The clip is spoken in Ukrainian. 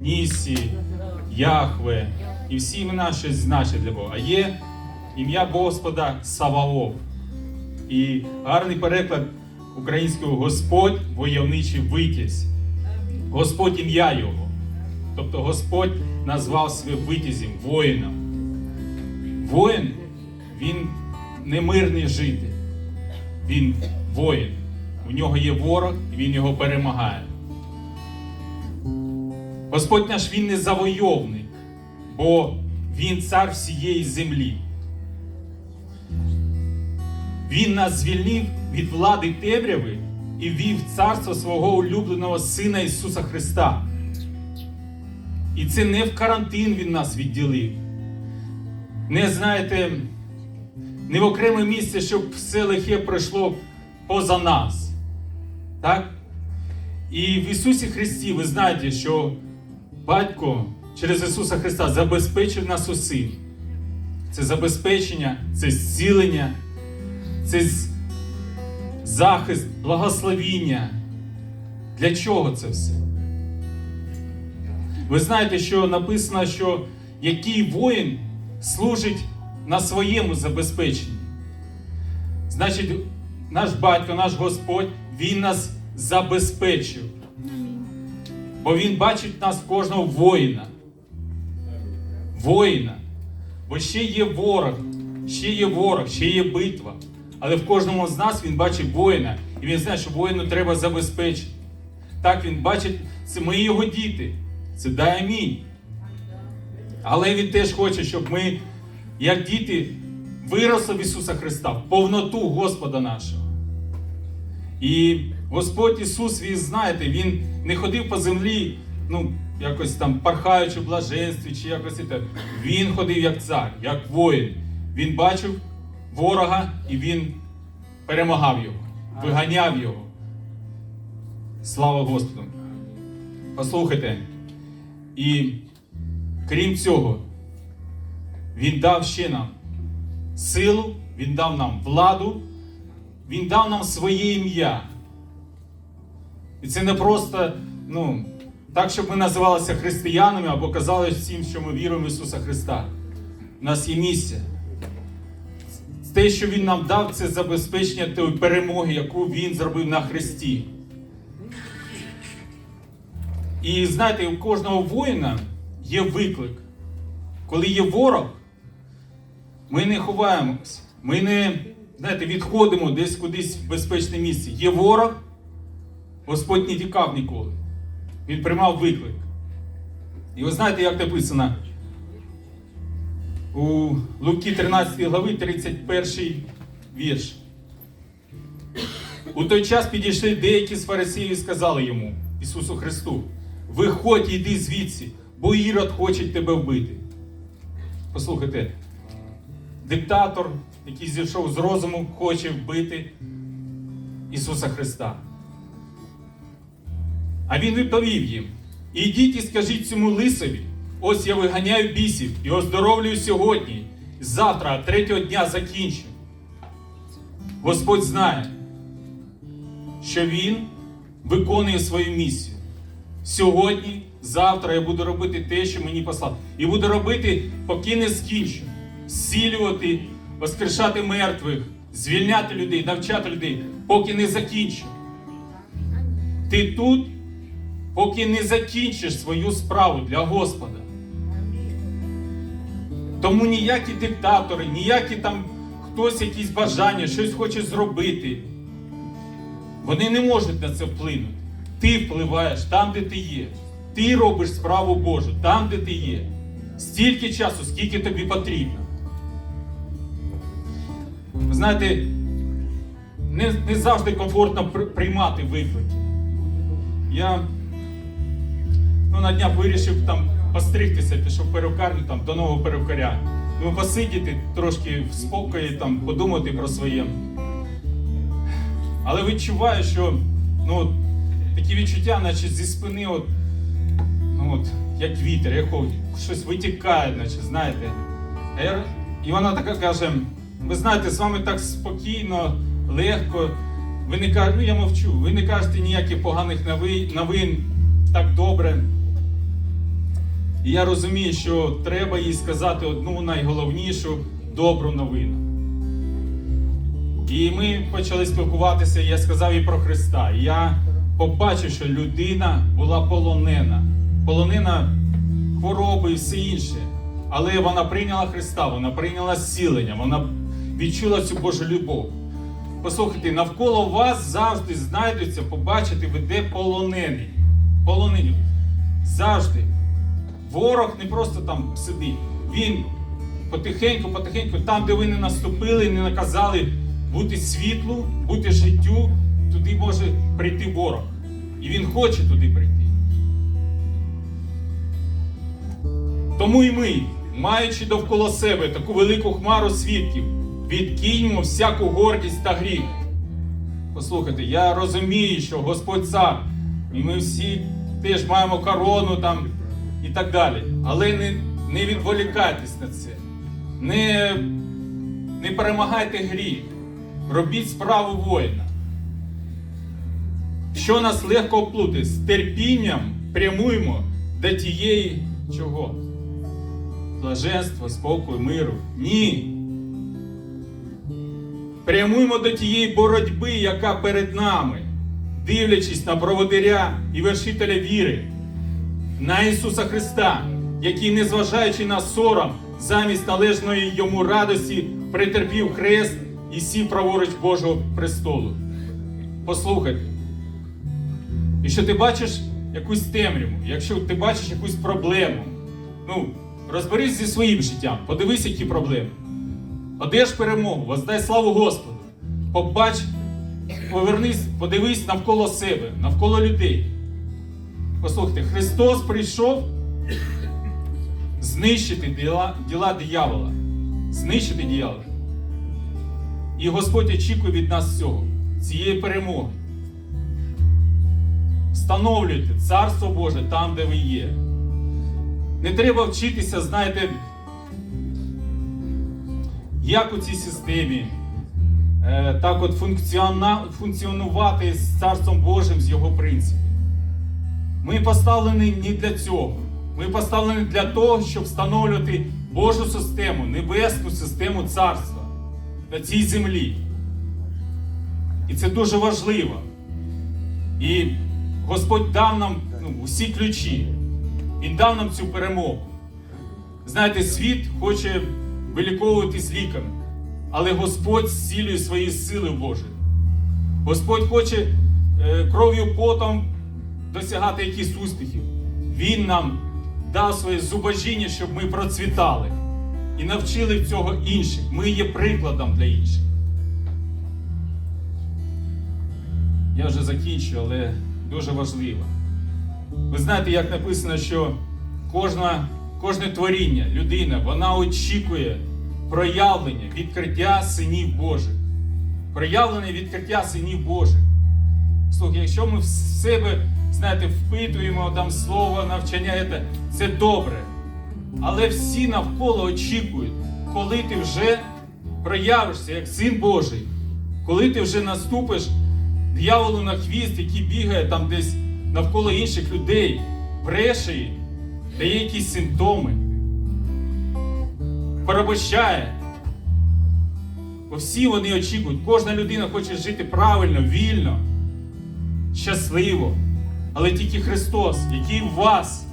Нісі, Яхве і всі імена щось значать для Бога. А є ім'я Господа Саваоф. І гарний переклад українського Господь войовничий витязь. Господь ім'я Його. Тобто Господь назвав себе витязем, воїном. Воїн, він не мирний житель, він воїн. У нього є ворог, і він його перемагає. Господь наш він не завойовник, бо він цар всієї землі. Він нас звільнив від влади темряви і вів царство свого улюбленого Сина Ісуса Христа. І це не в карантин Він нас відділив. Не знаєте, не в окреме місце, щоб все лихе пройшло поза нас. Так? І в Ісусі Христі ви знаєте, що Батько через Ісуса Христа забезпечив нас усім. Це забезпечення, це зцілення, це захист, благословіння. Для чого це все? Ви знаєте, що написано, що який воїн служить на своєму забезпеченні. Значить, наш батько, наш Господь, Він нас забезпечив. Бо Він бачить нас кожного воїна. Воїна. Бо ще є ворог, ще є ворог, ще є битва. Але в кожному з нас він бачить воїна. І він знає, що воїну треба забезпечити. Так він бачить, це ми його діти. Це дай амінь. Але він теж хоче, щоб ми, як діти, виросли в Ісуса Христа, в повноту Господа нашого. І Господь Ісус, ви знаєте, Він не ходив по землі, ну, якось там пархаючи в блаженстві, чи якось це. Він ходив як цар, як воїн. Він бачив ворога і він перемагав його, виганяв його. Слава Господу! Послухайте. І крім цього, Він дав ще нам силу, Він дав нам владу, Він дав нам своє ім'я. І це не просто, ну, так, щоб ми називалися християнами або казали всім, що ми віруємо в Ісуса Христа. У нас є місце. Те, що Він нам дав, це забезпечення тої перемоги, яку Він зробив на Христі. І знаєте, у кожного воїна є виклик. Коли є ворог, ми не ховаємось, ми не знаєте, відходимо десь кудись в безпечне місце. Є ворог, Господь не тікав ніколи. Він приймав виклик. І ви знаєте, як написано у Луки 13 глави 31 вірш. У той час підійшли деякі з фарисеїв і сказали йому, Ісусу Христу, виходь і йди звідси, бо Ірод хоче тебе вбити. Послухайте, диктатор, який зійшов з розуму, хоче вбити Ісуса Христа. А він відповів їм: ідіть і скажіть цьому лисові, ось я виганяю бісів і оздоровлюю сьогодні, завтра, третього дня закінчу. Господь знає, що Він виконує свою місію. Сьогодні, завтра я буду робити те, що мені послав. І буду робити, поки не скінчу. Зцілювати, воскрешати мертвих, звільняти людей, навчати людей, поки не закінчу. Ти тут, поки не закінчиш свою справу для Господа. Тому ніякі диктатори, ніякі там хтось якісь бажання, щось хоче зробити. Вони не можуть на це вплинути. Ти впливаєш там, де ти є. Ти робиш справу Божу там, де ти є. Стільки часу, скільки тобі потрібно. Ви знаєте, не, не завжди комфортно приймати виклики. Я ну, на днях вирішив там постригтися, пішов в перукарню там, до нового перукаря. Ну, посидіти трошки в спокої, там, подумати про своє. Але відчуваю, що ну, такі відчуття, наче зі спини, от, ну, от, як вітер, як щось витікає, наче, знаєте. І вона така каже: ви знаєте, з вами так спокійно, легко. Ви не кажете, ну я мовчу, ви не кажете ніяких поганих новин так добре. І я розумію, що треба їй сказати одну найголовнішу добру новину. І ми почали спілкуватися, я сказав їй про Христа. І я побачив, що людина була полонена. Полонена хвороби і все інше. Але вона прийняла Христа, вона прийняла зцілення, вона відчула цю Божу любов. Послухайте, навколо вас завжди знайдуться, побачити, ви де полонені. Полонені. Завжди. Ворог не просто там сидить. Він потихеньку, потихеньку, там, де ви не наступили, не наказали бути світлу, бути життю, туди може прийти ворог. І він хоче туди прийти. Тому і ми, маючи довкола себе таку велику хмару свідків, відкиньмо всяку гордість та гріх. Послухайте, я розумію, що Господь цар, і ми всі теж маємо корону там і так далі. Але не, не відволікайтесь на це. Не, не перемагайте гріх. Робіть справу воїна. Що нас легко оплути, з терпінням прямуємо до тієї чого? Блаженства, спокою, миру. Ні. Прямуємо до тієї боротьби, яка перед нами, дивлячись на проводиря і вершителя віри, на Ісуса Христа, який, незважаючи на сором, замість належної йому радості, претерпів хрест і сів праворуч Божого престолу. Послухайте. Якщо ти бачиш якусь темряву, якщо ти бачиш якусь проблему, ну, розберись зі своїм життям, подивись, які проблеми. Одеш перемогу, воздай славу Господу. Побач, повернись, подивись навколо себе, навколо людей. Послухайте, Христос прийшов знищити діла, діла диявола. Знищити диявола. І Господь очікує від нас цього, цієї перемоги. Встановлюйте Царство Боже там, де ви є. Не треба вчитися, знаєте, як у цій системі е, так от функціонувати з Царством Божим, з його принципів. Ми поставлені не для цього. Ми поставлені для того, щоб встановлювати Божу систему, небесну систему царства на цій землі. І це дуже важливо. І Господь дав нам ну, усі ключі. Він дав нам цю перемогу. Знаєте, світ хоче виліковуватись ліками, але Господь зцілює свої сили Божі. Господь хоче е, кров'ю потом досягати якісь успіхів. Він нам дав своє зубожіння, щоб ми процвітали і навчили цього інших. Ми є прикладом для інших. Я вже закінчу, але дуже важливо. Ви знаєте, як написано, що кожна, кожне творіння, людина, вона очікує проявлення, відкриття синів Божих. Проявлення відкриття синів Божих. Слухай, якщо ми в себе, знаєте, впитуємо там слово, навчання, це, добре. Але всі навколо очікують, коли ти вже проявишся як син Божий, коли ти вже наступиш дияволу на хвіст, який бігає там десь навколо інших людей, бреше їм, дає якісь симптоми, порабощає. Бо всі вони очікують, кожна людина хоче жити правильно, вільно, щасливо. Але тільки Христос, який в вас,